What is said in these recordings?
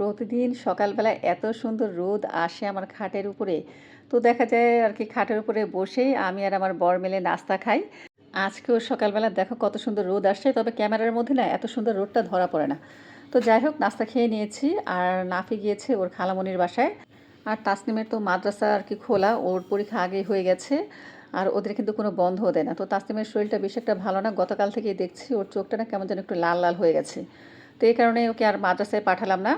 প্রতিদিন সকালবেলা এত সুন্দর রোদ আসে আমার খাটের উপরে, তো দেখা যায় আর কি খাটের উপরে বসেই আমি আর আমার বর মিলে নাস্তা খাই। আজকেও সকালবেলা দেখো কত সুন্দর রোদ আসছে, তবে ক্যামেরার মধ্যে না এত সুন্দর রোদটা ধরা পড়ে না। তো যাই হোক, নাস্তা খেয়ে নিয়েছি আর নাফি গিয়েছে ওর খালামনির বাসায়। আর তাসনিমের তো মাদ্রাসা আর কি খোলা, ওর পরীক্ষা আগেই হয়ে গেছে আর ওদের কিন্তু কোনো বন্ধও দেয় না। তো তাসনিমের শরীরটা বেশি একটা ভালো না, গতকাল থেকেই দেখছি ওর চোখটা না কেমন যেন একটু লাল লাল হয়ে গেছে। তো এই কারণে ওকে আর মাদ্রাসায় পাঠালাম না।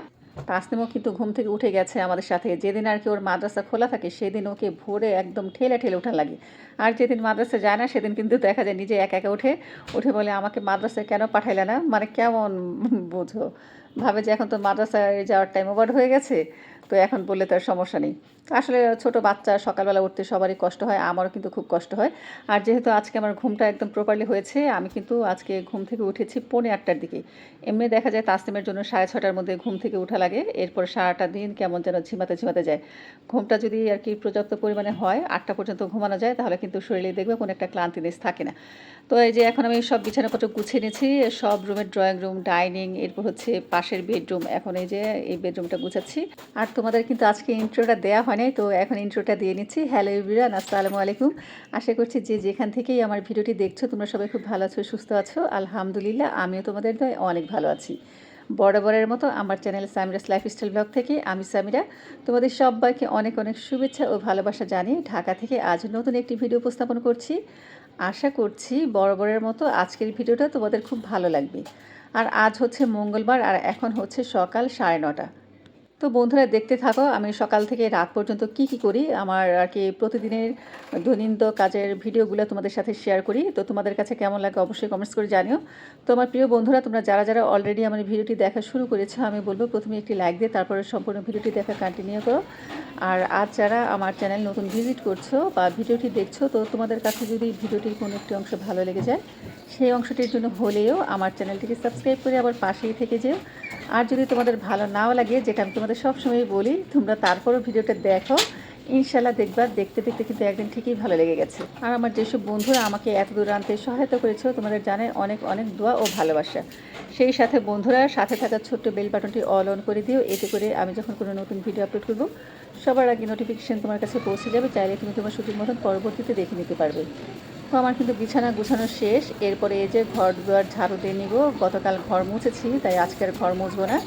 তাসনিমও কিন্তু ঘুম থেকে উঠে গেছে আমাদের সাথে। যেদিন আর কি ওর মাদ্রাসা খোলা থাকে, সেদিন ওকে ভোরে একদম ঠেলে ঠেলে ওঠা লাগে। আর যেদিন মাদ্রাসা যায় না, সেদিন কিন্তু দেখা যায় নিজে একা একা উঠে উঠে বলে, আমাকে মাদ্রাসায় কেন পাঠাইলে না? মানে কেমন বোঝো? ভাবে যে এখন তো মাদ্রাসায় যাওয়ার টাইম ওভার হয়ে গেছে, তো এখন বললে তার সমস্যা নেই। আসলে ছোট বাচ্চা সকালবেলা উঠতে সবারই কষ্ট হয়, আমারও কিন্তু খুব কষ্ট হয়। আর যেহেতু আজকে আমার ঘুমটা একদম প্রপারলি হয়েছে, আমি কিন্তু আজকে ঘুম থেকে উঠেছি পৌনে আটটার দিকে। এমনি দেখা যায় তাসলিমের জন্য সাড়ে ছটার মধ্যে ঘুম থেকে উঠা লাগে, এরপর সারাটা দিন কেমন যেন ঝিমাতে ঝিমাতে যায়। ঘুমটা যদি আর কি পর্যাপ্ত পরিমাণে হয়, আটটা পর্যন্ত ঘুমানো যায়, তাহলে কিন্তু শরীরে দেখবে কোনো একটা ক্লান্তি ক্লান্তিনেস থাকে না। তো এই যে এখন আমি সব বিছানাপত্র গুছিয়ে নিয়েছি, সব রুমের ড্রয়িং রুম ডাইনিং এরপর হচ্ছে পাশের বেডরুম এখন এই যে এই বেডরুমটা গুছাচ্ছি। আর তোমাদের কিন্তু আজকে ইন্ট্রোটা দেওয়া হয় নাই তো এখন ইন্ট্রোটা দিয়ে নিচ্ছি। হ্যালো ইবিরান আসসালামু আলাইকুম। আশা করছি যে যেখান থেকেই আমার ভিডিওটি দেখছ, তোমরা সবাই খুব ভালো আছো, সুস্থ আছো। আলহামদুলিল্লাহ, আমিও তোমাদের দয় অনেক ভালো আছি। বরাবরের মতো আমার চ্যানেল সামিরাস লাইফস্টাইল ব্লগ থেকে আমি সামিরা। তোমাদের সবাইকে অনেক অনেক শুভেচ্ছা ও ভালোবাসা জানিয়ে ঢাকা থেকে আজ নতুন একটি ভিডিও উপস্থাপন করছি। আশা করছি বরাবরের মতো আজকের ভিডিওটা তোমাদের খুব ভালো লাগবে। আর আজ হচ্ছে মঙ্গলবার, আর এখন হচ্ছে সকাল সাড়ে নটা। তো বন্ধুরা দেখতে থাকো, আমি সকাল থেকে রাত পর্যন্ত কি কি করি, আমার আর কি প্রতিদিনের দৈনন্দিন কাজের ভিডিওগুলো তোমাদের সাথে শেয়ার করি। তো তোমাদের কাছে কেমন লাগে অবশ্যই কমেন্টস করে জানিও। তো আমার প্রিয় বন্ধুরা, তোমরা যারা যারা অলরেডি আমার ভিডিওটি দেখা শুরু করেছ, আমি বলব প্রথমে একটি লাইক দিয়ে তারপরে সম্পূর্ণ ভিডিওটি দেখা কন্টিনিউ করো। আর আজ যারা আমার চ্যানেল নতুন ভিজিট করছ বা ভিডিওটি দেখছ, তো তোমাদের কাছে যদি ভিডিওটির কোনো একটি অংশ ভালো লেগে যায়, সেই অংশটির জন্য হলেও আমার চ্যানেলটিকে সাবস্ক্রাইব করে আবার পাশেই থেকে যেও। আর যদি তোমাদের ভালো নাও লাগে, যেটা আমি তোমাদের সবসময় বলি, তোমরা তারপরও ভিডিওটা দেখো। ইনশাল্লাহ দেখবার দেখতে দেখতে কিন্তু একদিন ঠিকই ভালো লেগে গেছে। আর আমার যেসব বন্ধুরা আমাকে এত দূর আনতে সহায়তা করেছ, তোমাদের জানে অনেক অনেক দোয়া ও ভালোবাসা। সেই সাথে বন্ধুরা, সাথে থাকা ছোট্ট বেল বাটনটি অল অন করে দিও, এতে করে আমি যখন কোনো নতুন ভিডিও আপলোড করব, সবার আগে নোটিফিকেশান তোমার কাছে পৌঁছে যাবে, চাইলে তুমি তোমার সুযোগ মতন পরবর্তীতে দেখে নিতে পারবে। তো আমার কিন্তু বিছানা গুছানো শেষ। এরপরে এই যে ঘর দুয়ার ঝাড়ু দিয়ে নিব। গতকাল ঘর মুছেছি, তাই আজকের ঘর মুছবো না।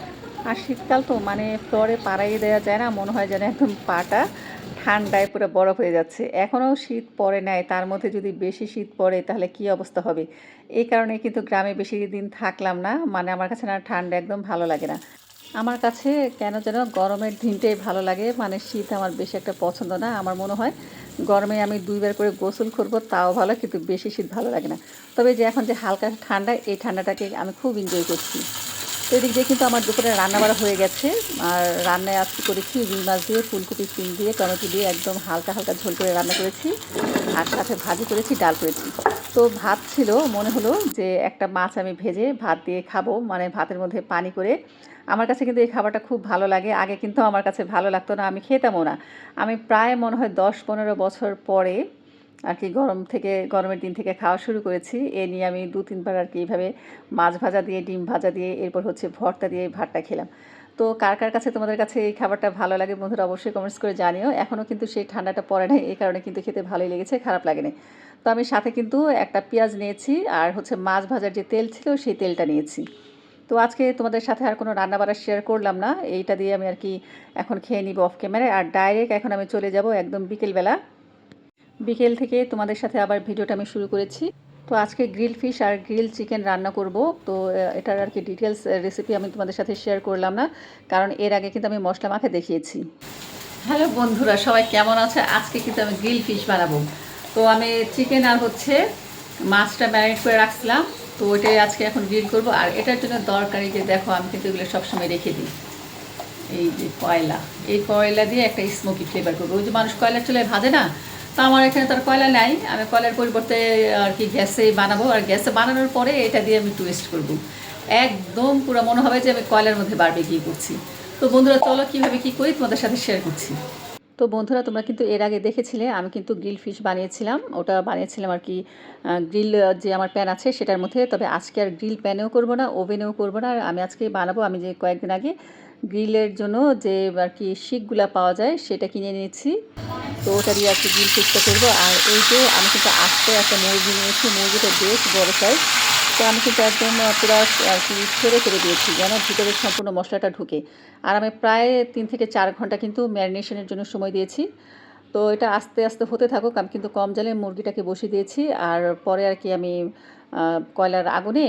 আর শীতকাল তো মানে ফ্লোরে পাড়াইয়ে দেওয়া যায় না, মনে হয় যেন একদম পাটা। ঠান্ডায় পুরো বরফ হয়ে যাচ্ছে। এখনও শীত পড়ে নেয় তার মধ্যে যদি বেশি শীত পড়ে, তাহলে কি অবস্থা হবে? এই কারণে কিন্তু গ্রামে বেশি দিন থাকলাম না মানে আমার কাছে না ঠান্ডা একদম ভালো লাগে না। আমার কাছে কেন যেন গরমের দিনটাই ভালো লাগে। মানে শীত আমার বেশি একটা পছন্দ না, আমার মনে হয় গরমে আমি দুইবার করে গোসল করব, তাও ভালো, কিন্তু বেশি শীত ভালো লাগে না। তবে যে এখন যে হালকা ঠান্ডা, এই ঠান্ডাটাকে আমি খুব এনজয় করছি। তো এদিক দিয়ে কিন্তু আমার দুপুরে রান্না বাড়া হয়ে গেছে। আর রান্নায় আজকে করেছি রুই মাছ দিয়ে, ফুলকপি, সিম দিয়ে, টমেটো দিয়ে একদম হালকা হালকা ঝোল করে রান্না করেছি। আর সাথে ভাজি করেছি, ডাল করেছি। তো ভাত ছিল, মনে হলো যে একটা মাছ আমি ভেজে ভাত দিয়ে খাব মানে ভাতের মধ্যে পানি করে। আমার কাছে কিন্তু এই খাবারটা খুব ভালো লাগে। আগে কিন্তু আমার কাছে ভালো লাগতো না, আমি খেতামও না। আমি প্রায় মনে হয় দশ পনেরো বছর পরে আর কি গরম থেকে, গরমের দিন থেকে খাওয়া শুরু করেছি। এ নিয়ে আমি দু তিনবার আর কি এইভাবে মাছ ভাজা দিয়ে, ডিম ভাজা দিয়ে, এরপর হচ্ছে ভর্তা দিয়ে ভাতটা খেলাম। তো কার কার কাছে তোমাদের কাছে এই খাবারটা ভালো লাগে বন্ধুরা অবশ্যই কমেন্টস করে জানিও। এখনও কিন্তু সেই ঠান্ডাটা পড়ে নাই, এই কারণে কিন্তু খেতে ভালোই লেগেছে, খারাপ লাগেনি। তো আমি সাথে কিন্তু একটা পেঁয়াজ নিয়েছি আর হচ্ছে মাছ ভাজার যে তেল ছিল সেই তেলটা নিয়েছি। তো আজকে তোমাদের সাথে আর কোনো রান্না বাড়া শেয়ার করলাম না। এইটা দিয়ে আমি আর কি এখন খেয়ে নিব অফ ক্যামেরায় আর ডাইরেক্ট এখন আমি চলে যাব একদম বিকেলবেলা। বিকেল থেকে তোমাদের সাথে আবার ভিডিওটা আমি শুরু করেছি। তো আজকে গ্রিল ফিশ আর গ্রিল চিকেন রান্না করব। তো এটার আর কি ডিটেলস রেসিপি আমি তোমাদের সাথে শেয়ার করলাম না। কারণ এর আগে কিন্তু আমি মশলা মাখে দেখিয়েছি। হ্যালো বন্ধুরা, সবাই কেমন আছে? আজকে কিন্তু আমি গ্রিল ফিশ বানাবো। তো আমি চিকেন আর হচ্ছে মাছটা ম্যারিনেট করে রাখছিলাম। তো ওইটাই আজকে এখন গ্রিল করব। আর এটার জন্য দরকারি যে দেখো, আমি কিন্তু এগুলো সবসময় রেখে দিই। এই যে কয়লা। এই কয়লা দিয়ে একটা স্মোকি ফ্লেভার করব। ওই যে মানুষ কয়লার চলে ভাজে না? তো আমার এখানে তার কয়লা নাই। আমি কয়লার পরিবর্তে আর কি গ্যাসে বানাবো। আর গ্যাসে বানানোর পরে এটা দিয়ে আমি টুয়েস্ট করব। একদম পুরো মনে হবে যে আমি কয়লার মধ্যে বারবে গিয়ে করছি। তো বন্ধুরা, চলো কীভাবে কী করি তোমাদের সাথে শেয়ার করছি। তো বন্ধুরা, তোমরা কিন্তু এর আগে দেখেছিলে, আমি কিন্তু গ্রিল ফিশ বানিয়েছিলাম। ওটা বানিয়েছিলাম আর কি গ্রিল যে আমার প্যান আছে সেটার মধ্যে। তবে আজকে আর গ্রিল প্যানেও করব না ওভেনেও করব না। আর আমি আজকে বানাবো, আমি যে কয়েকদিন আগে গ্রিলের জন্য যে আর কি শিকগুলা পাওয়া যায়, সেটা কিনে নিয়েছি। তো ওটা দিয়ে আর কি গ্রিল ফিক্সটা করব। আর এই যে আমি কিন্তু আস্তে একটা মুরগি নিয়েছি, মুরগিটা বেশ বড় সাইজ তো আমি কিন্তু একদম পুরো আর কি ছেড়ে করে দিয়েছি যেন ভিতরে সম্পূর্ণ মশলাটা ঢুকে। আর আমি প্রায় তিন থেকে চার ঘণ্টা কিন্তু ম্যারিনেশনের জন্য সময় দিয়েছি। তো এটা আস্তে আস্তে হতে থাকুক, আমি কিন্তু কম জালে মুরগিটাকে বসিয়ে দিয়েছি। আর পরে আর কি আমি কয়লার আগুনে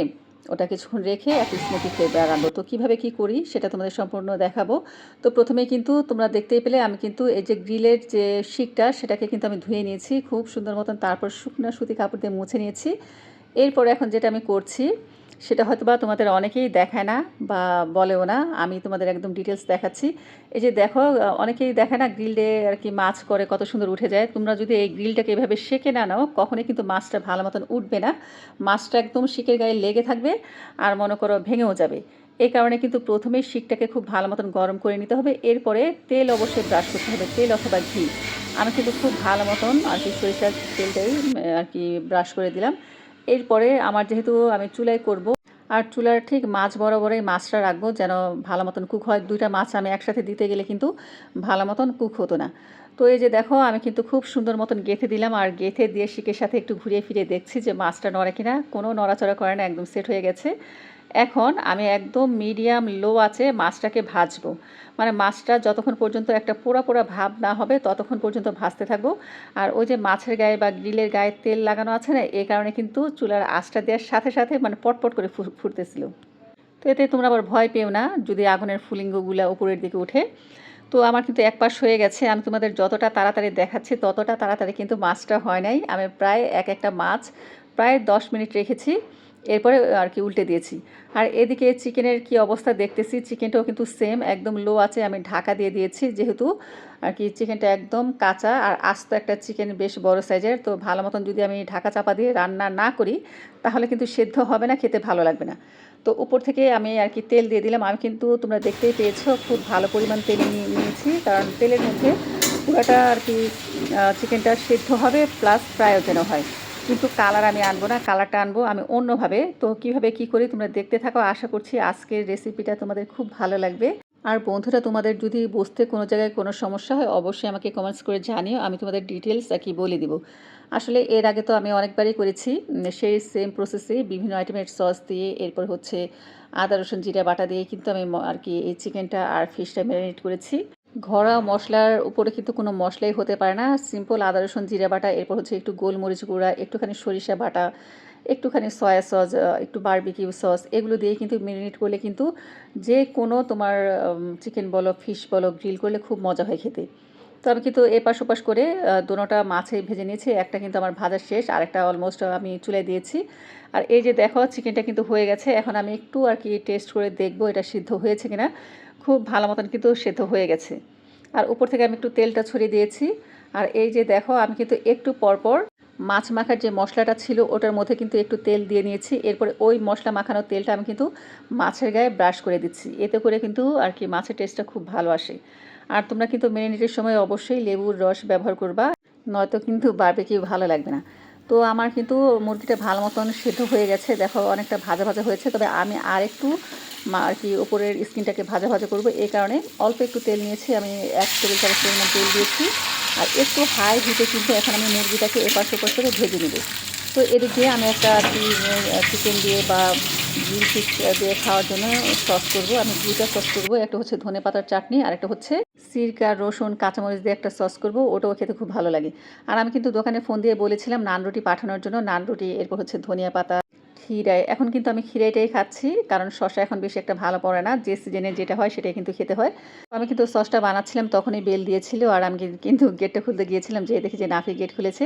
ওটা কিছুক্ষণ রেখে একটা স্মোকি ফ্লেভার আনব তো কীভাবে কী করি সেটা তোমাদের সম্পূর্ণ দেখাবো। তো প্রথমে কিন্তু তোমরা দেখতেই পেলে আমি কিন্তু এই যে গ্রিলের যে শিকটা সেটাকে কিন্তু আমি ধুয়ে নিয়েছি। খুব সুন্দর মতন তারপর শুকনো সুতি কাপড় দিয়ে মুছে নিয়েছি। এরপর এখন যেটা আমি করছি সেটা হয়তো বা তোমাদের অনেকেই দেখায় না বা বলেও না, আমি তোমাদের একদম ডিটেলস দেখাচ্ছি। এই যে দেখো অনেকেই দেখায় না গ্রিলে আর কি মাছ করে কত সুন্দর উঠে যায়। তোমরা যদি এই গ্রিলটাকে এভাবে শেখে না নাও, কখনোই কিন্তু মাছটা ভালো মতন উঠবে না। মাছটা একদম শিকের গায়ে লেগে থাকবে আর মনে করো ভেঙেও যাবে। এই কারণে কিন্তু প্রথমেই শিকটাকে খুব ভালো মতন গরম করে নিতে হবে। এরপরে তেল অবশ্যই ব্রাশ করতে হবে, তেল অথবা ঘি। আমি কিন্তু খুব ভালো মতন আর কি সরিষার তেলটাই আর কি ব্রাশ করে দিলাম। এরপরে আমার যেহেতু আমি চুলায় করব, আর চুলার ঠিক মাছ বরাবরই মাছটা রাখব, যেন ভালো মতন কুক হয়। দুইটা মাছ আমি একসাথে দিতে গেলে কিন্তু ভালো মতন কুক হতো না। তো এই যে দেখো, আমি কিন্তু খুব সুন্দর মতন গেঁথে দিলাম, আর গেঁথে দিয়ে শিকের সাথে একটু ঘুরিয়ে ফিরে দেখছি যে মাছটা নড়ে কিনা। কোনো নড়াচড়া করে না, একদম সেট হয়ে গেছে। এখন আমি একদম মিডিয়াম লো আছে, মাছটাকে ভাজবো। মানে মাছটা যতক্ষণ পর্যন্ত একটা পোড়া পোড়া ভাব না হবে, ততক্ষণ পর্যন্ত ভাজতে থাকব। আর ওই যে মাছের গায়ে বা গ্রিলের গায়ে তেল লাগানো আছে না এই কারণে কিন্তু চুলার আঁচটা দেওয়ার সাথে সাথে মানে পটপট করে ফুটতেছিল তো এতে তোমরা আবার ভয় পেও না, যদি আগুনের ফুলিঙ্গগুলো উপরের দিকে উঠে তো আমার কিন্তু এক পাশ হয়ে গেছে, আমি তোমাদের যতটা তাড়াতাড়ি দেখাচ্ছি, ততটা তাড়াতাড়ি কিন্তু মাছটা হয় নাই। আমি প্রায় এক একটা মাছ প্রায় দশ মিনিট রেখেছি। এরপরে আর কি উল্টে দিয়েছি। আর এদিকে চিকেনের কি অবস্থা দেখতেছি, চিকেনটাও কিন্তু সেম একদম লো আছে, আমি ঢাকা দিয়ে দিয়েছি যেহেতু। আর কি চিকেনটা একদম কাঁচা, আর আস্ত একটা চিকেন বেশ বড় সাইজের তো ভালো মতন যদি আমি ঢাকা চাপা দিয়ে রান্না না করি, তাহলে কিন্তু সেদ্ধ হবে না, খেতে ভালো লাগবে না। তো উপর থেকে আমি আর কি তেল দিয়ে দিলাম, আমি কিন্তু তোমরা দেখতেই পেয়েছ, খুব ভালো পরিমাণ তেল নিয়েছি, কারণ তেলের মধ্যে পুরোটা আর কি চিকেনটা সেদ্ধ হবে প্লাস ফ্রাইও যেন হয়। কিন্তু কালার আমি আনব না, কালারটা আনব আমি অন্যভাবে। তো কীভাবে কি করি তোমরা দেখতে থাকো, আশা করছি আজকের রেসিপিটা তোমাদের খুব ভালো লাগবে। আর বন্ধুরা, তোমাদের যদি বসতে কোনো জায়গায় কোনো সমস্যা হয়, অবশ্যই আমাকে কমেন্টস করে জানিও, আমি তোমাদের ডিটেলস আর কি বলে দিব। আসলে এর আগে তো আমি অনেকবারই করেছি সেই সেম প্রসেসে বিভিন্ন আইটেমের সস দিয়ে, এরপর হচ্ছে আদা, রসুন, জিরা, বাটা দিয়ে কিন্তু আমি আর কি এই চিকেনটা আর ফিশটা ম্যারিনেট করেছি। ঘরোয়া মশলার উপরে কিন্তু কোনো মশলাই হতে পারে না। সিম্পল আদা, রসুন, জিরা বাটা, এরপর হচ্ছে একটু গোলমরিচ গুঁড়া, একটুখানি সরিষা বাটা, একটুখানি সয়া সস একটু বারবিকিউ সস এগুলো দিয়ে কিন্তু মেরিনেট করলে কিন্তু যে কোনো তোমার চিকেন বলো ফিশ বলো গ্রিল করলে খুব মজা হয় খেতে। তো আমি কিন্তু এপাশ ওপাশ করে দুটোটা মাছে ভেজে নিয়েছি, একটা কিন্তু আমার ভাজা শেষ আর একটা অলমোস্ট আমি চুলে দিয়েছি। আর এই যে দেখো চিকেনটা কিন্তু হয়ে গেছে, এখন আমি একটু আর কি টেস্ট করে দেখব এটা সিদ্ধ হয়েছে কিনা। খুব ভালো মতন কিন্তু সেদ্ধ হয়ে গেছে। আর উপর থেকে আমি একটু তেলটা ছড়িয়ে দিয়েছি। আর এই যে দেখো, আমি কিন্তু একটু পরপর মাছ মাখার যে মশলাটা ছিল, ওটার মধ্যে কিন্তু একটু তেল দিয়ে নিয়েছি। এরপরে ওই মশলা মাখানোর তেলটা আমি কিন্তু মাছের গায়ে ব্রাশ করে দিচ্ছি। এতে করে কিন্তু আর কি মাছের টেস্টটা খুব ভালো আসে। আর তোমরা কিন্তু মেরিনেটের সময় অবশ্যই লেবুর রস ব্যবহার করবা, নয়তো কিন্তু বাড়বে বারবিকিউ ভালো লাগবে না। তো আমার কিন্তু মুরগিটা ভালো মতন সেদ্ধ হয়ে গেছে। দেখো, অনেকটা ভাজা ভাজা হয়েছে। তবে আমি আর একটু আর কি ওপরের স্কিনটাকে ভাজা ভাজা করব, এই কারণে অল্প একটু তেল নিয়েছি, আমি এক টেবিল চামচ পরিমাণ তেল দিয়েছি। আর একটু হাই হিটে কিন্তু এখন আমি মুরগিটাকে এপাশ ওপাশ করে ভেজে নেব। তো এদিকে আমি একটা চিকেন দিয়ে বা গ্রিল ফিশ দিয়ে খাওয়ার জন্য সস করব। আমি দুইটা সস করব, একটা হচ্ছে ধনে পাতার চাটনি আর একটা হচ্ছে সিরকা, রসুন, কাঁচামরিচ দিয়ে একটা সস করব, ওটাও খেতে খুব ভালো লাগে। আর আমি কিন্তু দোকানে ফোন দিয়ে বলেছিলাম নান রুটি পাঠানোর জন্য, নান রুটি, এরপর হচ্ছে ধনিয়া পাতা। ক্ষীরাই এখন কিন্তু আমি ক্ষীরাইটাই খাচ্ছি, কারণ শসা এখন বেশি একটা ভালো পড়ে না। যে সিজনে যেটা হয় সেটাই কিন্তু খেতে হয়। আমি কিন্তু সসটা বানাচ্ছিলাম, তখনই বেল দিয়েছিল, আর আমি কিন্তু গেটটা খুলতে গিয়েছিলাম যে, দেখি যে নাফি গেট খুলেছে।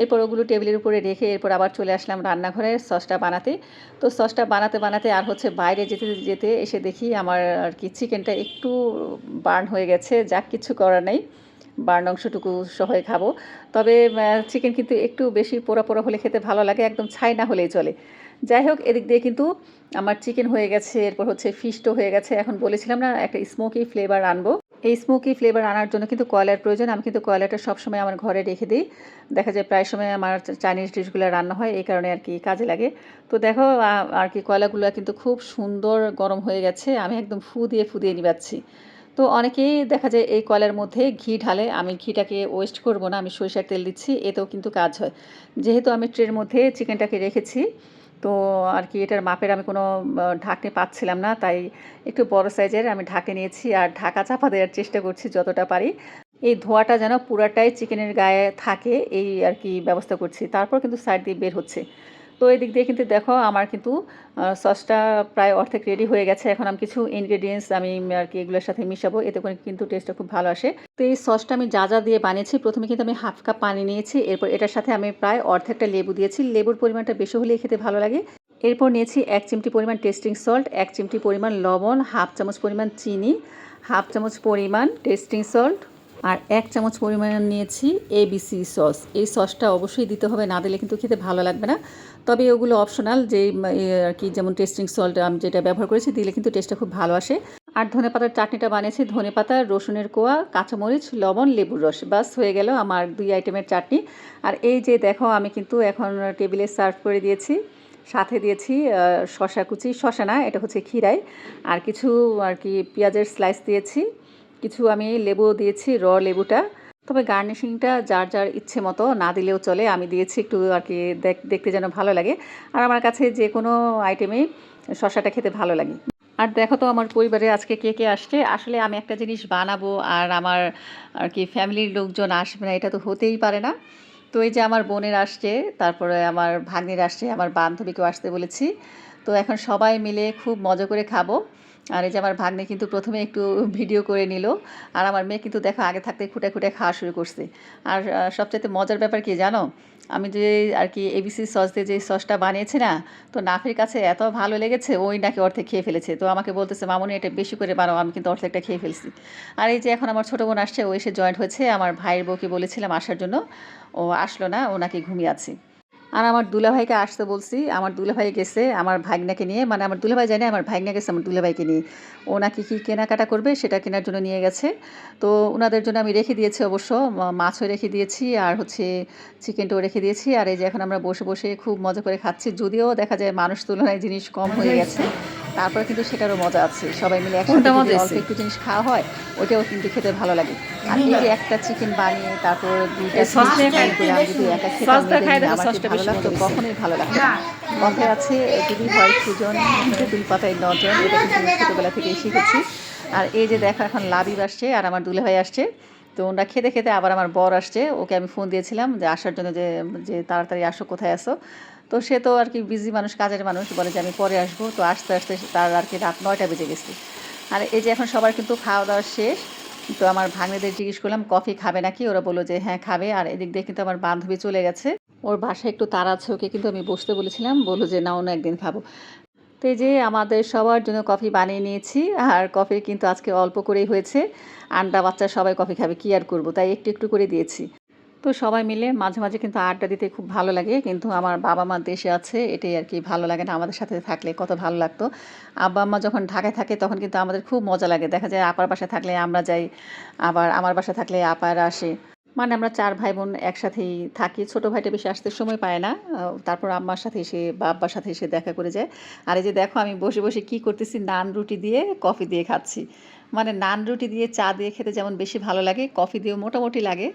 এরপর ওগুলো টেবিলের উপরে রেখে এরপর আবার চলে আসলাম রান্নাঘরে সসটা বানাতে। তো সসটা বানাতে বানাতে আর হচ্ছে বাইরে যেতে যেতে এসে দেখি আমার আর কি চিকেনটা একটু বার্ন হয়ে গেছে, যাক কিছু করার নেই। বার্ন অংশটুকু সহই খাব। তবে চিকেন কিন্তু একটু বেশি পোড়া পোড়া হলে খেতে ভালো লাগে, একদম ছাই না হলেই চলে। যাই হোক, এদিক দিয়ে কিন্তু আমার চিকেন হয়ে গেছে, এরপর হচ্ছে ফিশটো হয়ে গেছে। এখন বলেছিলাম না, একটা স্মোকি ফ্লেভার আনব। এই স্মোকি ফ্লেভার আনার জন্য কিন্তু কয়লার প্রয়োজন। আমি কিন্তু কয়লাটা সবসময় আমার ঘরে রেখে দিই। দেখা যায় প্রায় সময় আমার চাইনিজ ডিশগুলো রান্না হয়, এই কারণে আর কি কাজে লাগে। তো দেখো আর কি কয়লাগুলো কিন্তু খুব সুন্দর গরম হয়ে গেছে, আমি একদম ফু দিয়ে ফু দিয়ে নিবাচ্ছি। তো অনেকেই দেখা যায় এই কয়লার মধ্যে ঘি ঢালে, আমি ঘিটাকে ওয়েস্ট করব না, আমি সরিষার তেল দিচ্ছি, এতেও কিন্তু কাজ হয়। যেহেতু আমি ট্রের মধ্যে চিকেনটাকে রেখেছি তো আর কি এটার মাপের আমি কোনো ঢাকনি পাচ্ছিলাম না, তাই একটু বড় সাইজের আমি ঢাকে নিয়েছি আর ঢাকা চাপা দেওয়ার চেষ্টা করছি যতটা পারি। এই ধোয়াটা যেন পুরাটাই চিকেনের গায়ে থাকে, এই আর কি ব্যবস্থা করছি। তারপর কিন্তু সাইড দিয়ে বের হচ্ছে। তো এই দিক দিয়ে কিন্তু দেখো আমার কিন্তু সসটা প্রায় অর্ধেক রেডি হয়ে গেছে। এখন আমি কিছু ইনগ্রেডিয়েন্টস আমি আর কি এগুলোর সাথে মিশাবো। এতে করে কিন্তু টেস্টটা খুব ভালো আসে। তো এই সসটা আমি যা যা দিয়ে বানিয়েছি, প্রথমে কিন্তু আমি হাফ কাপ পানি নিয়েছি। এরপর এটার সাথে আমি প্রায় অর্ধেকটা লেবু দিয়েছি। লেবুর পরিমাণটা বেশি হলেই খেতে ভালো লাগে। এরপর নিয়েছি এক চিমটি পরিমাণ টেস্টিং সল্ট এক চিমটি পরিমাণ লবণ হাফ চামচ পরিমাণ চিনি হাফ চামচ পরিমাণ টেস্টিং সল্ট আর এক চামচ পরিমাণ নিয়েছি এবিসি সস এই সসটা অবশ্যই দিতে হবে, না দিলে কিন্তু খেতে ভালো লাগবে না। তবে ওগুলো অপশনাল যে আর কি, যেমন টেস্টিং সল্ট আমি যেটা ব্যবহার করেছি, দিলে কিন্তু টেস্টটা খুব ভালো আসে। আর ধনে পাতার চাটনিটা বানিয়েছি, ধনে পাতা, রসুনের কোয়া, কাঁচামরিচ, লবণ, লেবুর রস বাস হয়ে গেল আমার দুই আইটেমের চাটনি। আর এই যে, দেখো, আমি কিন্তু এখন টেবিলে সার্ভ করে দিয়েছি। সাথে দিয়েছি শশা কুচি শশা না, এটা হচ্ছে খিরাই আর কিছু, আর কি, পেঁয়াজের স্লাইস দিয়েছি। কিছু আমি লেবু দিয়েছি র লেবুটা। তবে গার্নিশিংটা যার যার ইচ্ছে মতো না দিলেও চলে। আমি দিয়েছি একটু আর কি দেখ- দেখতে যেন ভালো লাগে। আর আমার কাছে যে কোনো আইটেমেই শশাটা খেতে ভালো লাগে। আর দেখো তো আমার পরিবারে আজকে কে কে আসছে। আসলে আমি একটা জিনিস বানাবো আর আমার আর কি ফ্যামিলির লোকজন আসবে না, এটা তো হতেই পারে না। তো এই যে আমার বোনের আসছে, তারপরে আমার ভাগ্নির আসছে, আমার বান্ধবীকেও আসতে বলেছি। তো এখন সবাই মিলে খুব মজা করে খাব। আর এই যে আমার ভাগ্নে কিন্তু প্রথমে একটু ভিডিও করে নিল, আর আমার মেয়ে কিন্তু দেখো আগে থাকতে খুঁটে খুঁটে খাওয়া শুরু করছে। আর সবচাইতে মজার ব্যাপার কি জানো? আমি যে আর কি এবিসি সস দিয়ে যে সসটা বানিয়েছি না, তো নাফির কাছে এত ভালো লেগেছে, ওই নাকি অর্ধেক খেয়ে ফেলেছে। তো আমাকে বলতেছে, মামনি, এটা বেশি করে বানাও, আমি কিন্তু অর্ধেকটা খেয়ে ফেলছি। আর এই যে এখন আমার ছোটো বোন আসছে, ও এসে জয়েন্ট হয়েছে, আমার ভাইয়ের বউকে বলেছিলাম আসার জন্য। ও আসলো না, ও নাকি ঘুমিয়ে আছে। আর আমার দুলাভাইকে আসতে বলছি, আমার দুলাভাই গেছে, আমার ভাগনাকে নিয়ে মানে আমার দুলাভাই জানে আমার ভাগনা গেছে আমার দুলাভাইকে নিয়ে। ওনাকে নাকি কী কেনাকাটা করবে সেটা কেনার জন্য নিয়ে গেছে। তো ওনাদের জন্য আমি রেখে দিয়েছি অবশ্য মাছও রেখে দিয়েছি আর হচ্ছে চিকেনটাও রেখে দিয়েছি। আর এই যে এখন আমরা বসে বসে খুব মজা করে খাচ্ছি, যদিও দেখা যায় মানুষ তুলনায় জিনিস কম হয়ে গেছে। তারপরে কিন্তু সেটারও মজা আছে। সবাই মিলে একসাথে অল্প একটু জিনিস খাওয়া হয় ওটাও কিন্তু খেতে ভালো লাগে। আর এই যে একটা চিকেন বানিয়ে তারপর দুইটা আমি যদি একা আমার ভালো লাগতো কখনোই ভালো লাগতো না। কথায় আছে যদি হয় সুজন দুই পাতায় নজন এটা কিন্তু আমি ছোটোবেলা থেকেই শিখেছি। আর এই যে দেখো এখন লাবিব আসছে আর আমার দুলে ভাই আসছে। তো ওরা খেতে খেতে আবার আমার বর আসছে। ওকে আমি ফোন দিয়েছিলাম যে আসার জন্য যে যে তাড়াতাড়ি আসো, কোথায় আসো তো সে তো আর কি বিজি মানুষ, কাজের মানুষ। বলে যে আমি পরে আসব। তো আসতে আসতে তার আর কি রাত নয়টা বেজে গেছে। আর এই যে এখন সবার কিন্তু খাওয়া দাওয়া শেষ। তো আমার ভাগ্নেদের জিজ্ঞেস করলাম, কফি খাবে নাকি? ওরা বলল যে হ্যাঁ খাবে। আর এদিক দিয়ে কিন্তু আমার বান্ধবী চলে গেছে। ওর বাসায় একটু তাড়া আছে ওকে কিন্তু আমি বসতে বলেছিলাম। বলল যে না অন্য একদিন খাব। তো এই যে আমাদের সবার জন্য কফি বানিয়ে নিয়েছি। আর কফি কিন্তু আজকে অল্প করেই হয়েছে। আন্ডা বাচ্চা সবাই কফি খাবে, কি আর করব? তাই একটু একটু করে দিয়েছি। তো সবাই মিলে মাঝে মাঝে কিন্তু আড্ডা দিতে খুব ভালো লাগে। কিন্তু আমার বাবা মা দেশে আছে, এটাই আর কি ভালো লাগে না আমাদের সাথে থাকলে, কত ভালো লাগতো। আব্বা আম্মা যখন ঢাকায় থাকে তখন কিন্তু আমাদের খুব মজা লাগে। দেখা যায় আপার বাসায় থাকলে আমরা যাই, আবার আমার বাসায় থাকলে আপার আসে। মানে আমরা চার ভাই বোন একসাথেই থাকি। ছোটো ভাইটা বেশি আসতে সময় পায় না। তারপর আম্মার সাথে এসে বা আব্বার সাথে এসে দেখা করে যায়। আর এই যে দেখো আমি বসে বসে কি করতেছি নান রুটি দিয়ে কফি দিয়ে খাচ্ছি। মানে নান রুটি দিয়ে চা দিয়ে খেতে যেমন বেশি ভালো লাগে কফি দিয়েও মোটামুটি লাগে।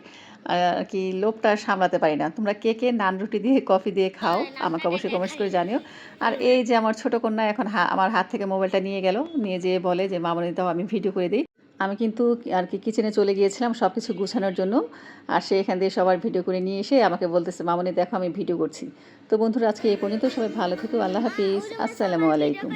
আর কি লোভটা সামলাতে পারি না। তোমরা কে কে নান রুটি দিয়ে কফি দিয়ে খাও আমাকে অবশ্যই কমেন্টস করে জানিও। আর এই যে আমার ছোটো কন্যা এখন আমার হাত থেকে মোবাইলটা নিয়ে গেল। নিয়ে যেয়ে বলে যে মামনি দাও আমি ভিডিও করে দিই। আমি কিন্তু আর কি কিচেনে চলে গিয়েছিলাম সব কিছু গুছানোর জন্য। আর সে এখান দিয়ে সবার ভিডিও করে নিয়ে এসে আমাকে বলতেছে, মামনি, দেখো আমি ভিডিও করছি। তো বন্ধুরা, আজকে এই পর্যন্ত সবাই ভালো থেকো, আল্লাহ হাফিজ। আসসালামু আলাইকুম।